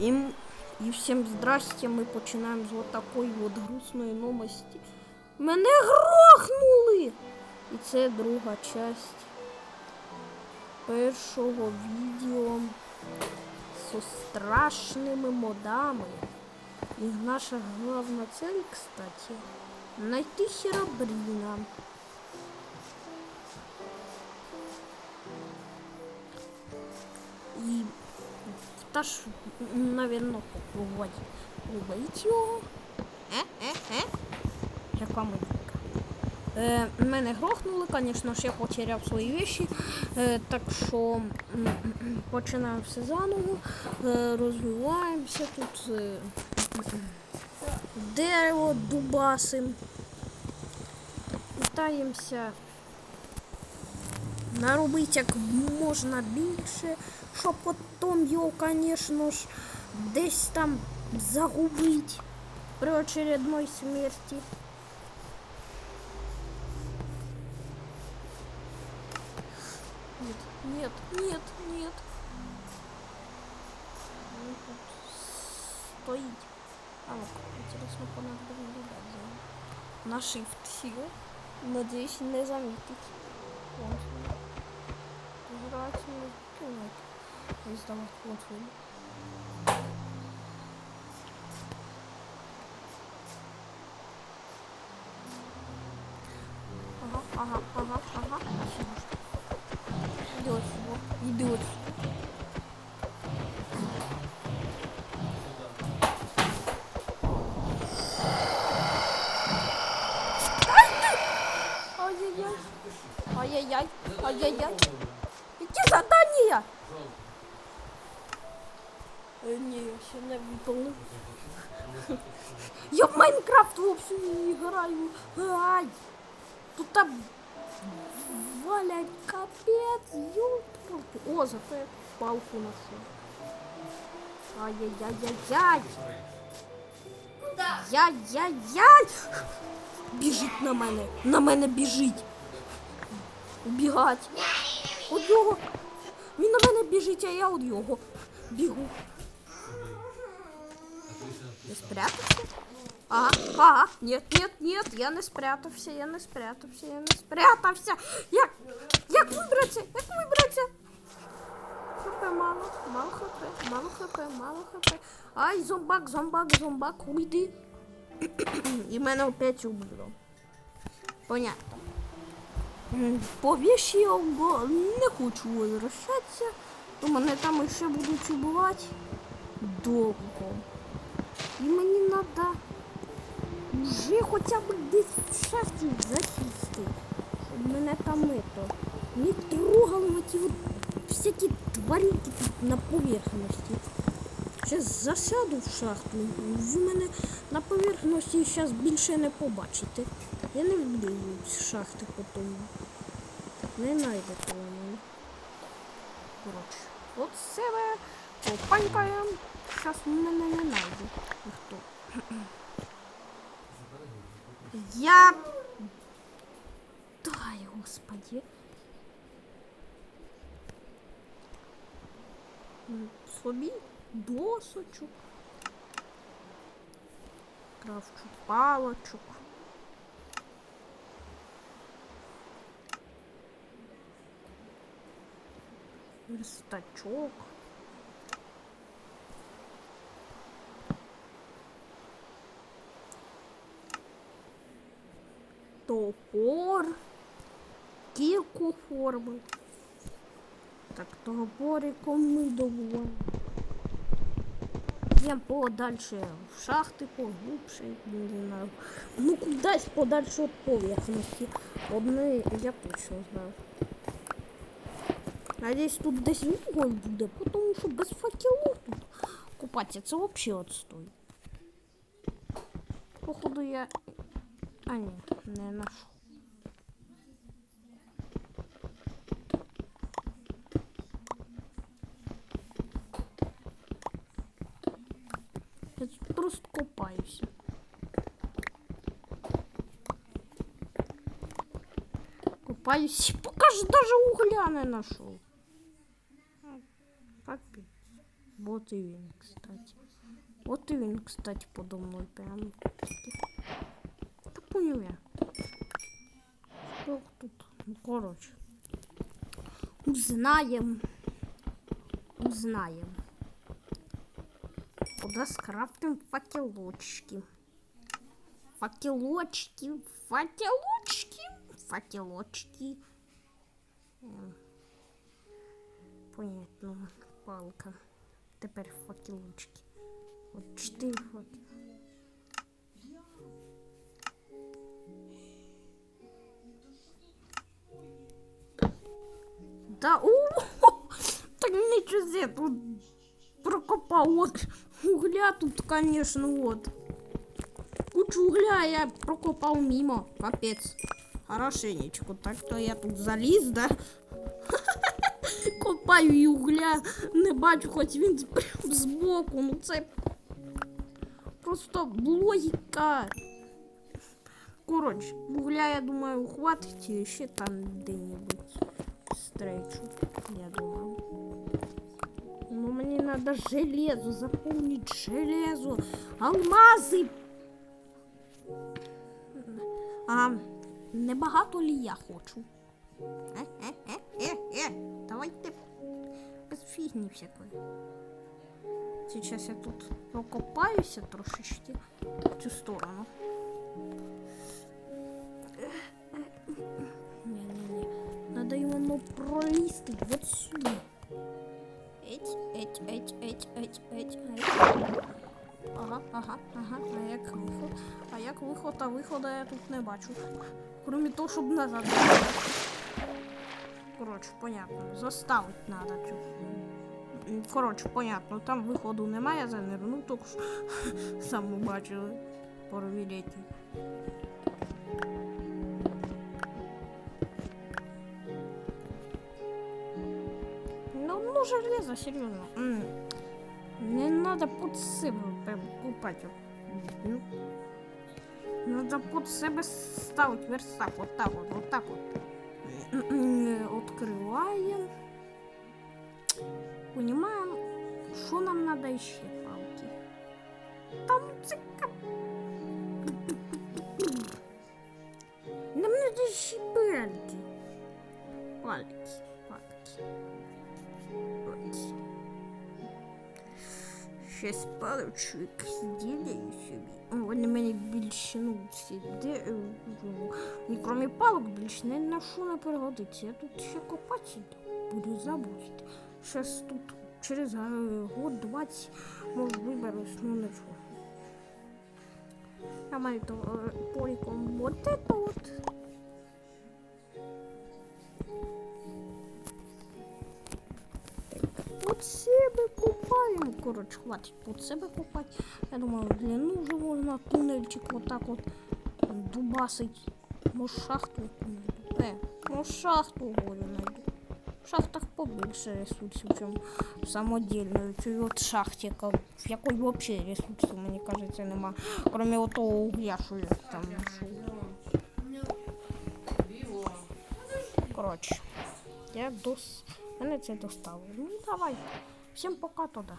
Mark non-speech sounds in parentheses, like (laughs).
І, м- і всім здрасте, ми починаємо з от такої от грустної новості. Мене грохнули! І це друга часть першого відео зі страшними модами. І наша головна цель, кстати, найти Херабрина. І та ж, навірно, попробувати убити його. Яка музика. Е, мене грохнули, звісно ж, я потеряв свої вещі. Е, так що починаємо все заново, е, розвиваємося тут. Е, дерево дубасим. Питаємося наробити як можна більше, щоб потім його, звісно ж, десь там загубити при очередной смерті. Нет, нет, нет, нет. Он тут стоит. А ну интересно, по нас будем летать за ним. На shift сел. Надеюсь, не заметить. Вон. Желательно Если там вот Ага, ага, ага, ага. Иди отсюда. Иди отсюда. Ай-яй-яй, ай-яй-яй. Какие задания? Е, Ні, я ще не виконав. Я в Майнкрафт взагалі не граю. Ай! Тут там валять капець, ёлки. О, зато я палку ношу. Ай-яй-яй-яй-яй. Яй-яй-яй. Біжить на мене. На мене біжить. Убігать. От його. Він на мене біжить, а я від його. Бігу. Не спрятався? Ага, ага, нет, нет, нет, я не спрятався, я не спрятався, я не спрятався. Як, як вибратися? Як вибратися? ХП мало, мало хп, мало хп, мало хп. Ай, зомбак, зомбак, зомбак, уйди. І мене опять убило. Понятно. М, По вещи я не хочу возвращатися, то мене там ще будуть убивати довго. Треба вже хоча б десь в шахті засісти. Мене там ето. Не трогали от всякі тваринки тут на поверхності. Зараз засяду в шахту. Ви мене на поверхності зараз більше не побачите. Я не люблю з шахти потім. Не знайдете мене. Коротше, от себе попанькаємо. Зараз мене не знайде. Ніхто. Я... Дай, господи. Собі досочок. Кравчу палочок. Верстачок. Топор. Кірку форми. Так, топориком ми добуваємо. Йдемо подальше в шахти, поглубше, не знаю. Ну кудись подальше від поверхності. Одне я точно знаю. Надіюсь, тут десь вуголь буде, тому що без факелу тут купатися це взагалі отстой. Походу я. А ні, не знайшов. Я тут просто копаюся. Копаюсь, (laughs) поки ж даже угля не знайшов. Капець. Вот От і він, кстати. От і він, кстати, подо мною прямо. Поняв я. Що тут? Ну, коротше. Узнаєм. Узнаєм. Куда скрафтим факелочки. Факелочки, факелочки, факелочки. Понятно, палка. Тепер факелочки. От чотири факели. Да, у, так нічого себе тут прокопав. От угля тут, конечно, вот. Кучу угля я прокопав мимо. Капець. Хорошенечко. Так то я тут заліз, да? Копаю і угля не бачу, хоч він прям збоку. Ну це просто логіка. Коротше, угля, я думаю, хватить і ще там де-небудь Встречу. Я думаю. Ну, мені надо железо, заполнить железо, алмази. А небагато лі я хочу. Е-е-е-е-е. Давайте без фігні всякої. Сейчас я тут прокопаюся трошечки в цю сторону. Вот сюди. Еть, еть, еть, еть, еть, еть, еть. Ага, ага, ага. А як виход? А як виход, а виходу я тут не бачу. Кроме того, щоб назад. Коротше, понятно. Заставить надо цю. Коротше, понятно, там виходу немає, я занирнув, тільки що (laughs) сам бачили. Провіряйте. Железо, серьезно. М. Не надо под себе купать. Ну, Надо под себе ставить верстак. Вот так вот, вот так вот. Открываем. Понимаем, что нам надо еще палки. Там цика. Нам надо еще палки. Палки, палки. Вот. Щас паличу і ділю собі. Вони мені більше ну, всі і крім палок більше не на що не пригодиться. Я тут ще копати буду забути. Щас тут через е, год 20 може виберусь, ну нічого. Я маю то е, поліком вот это вот. Под себе купаємо. Коротше, хватить под себе купати. Я думаю, длину вже можна тунельчик вот так вот дубасить. Може шахту найду. Е, може шахту говорю найду. В шахтах побільше ресурсів, чим самодільно. Цій от шахті, в якої взагалі ресурсів, мені кажеться, нема. Крім отого угля, що я там знайшов. Коротше, я дос... Мене це доставило. Ну давай. Всім пока тоді.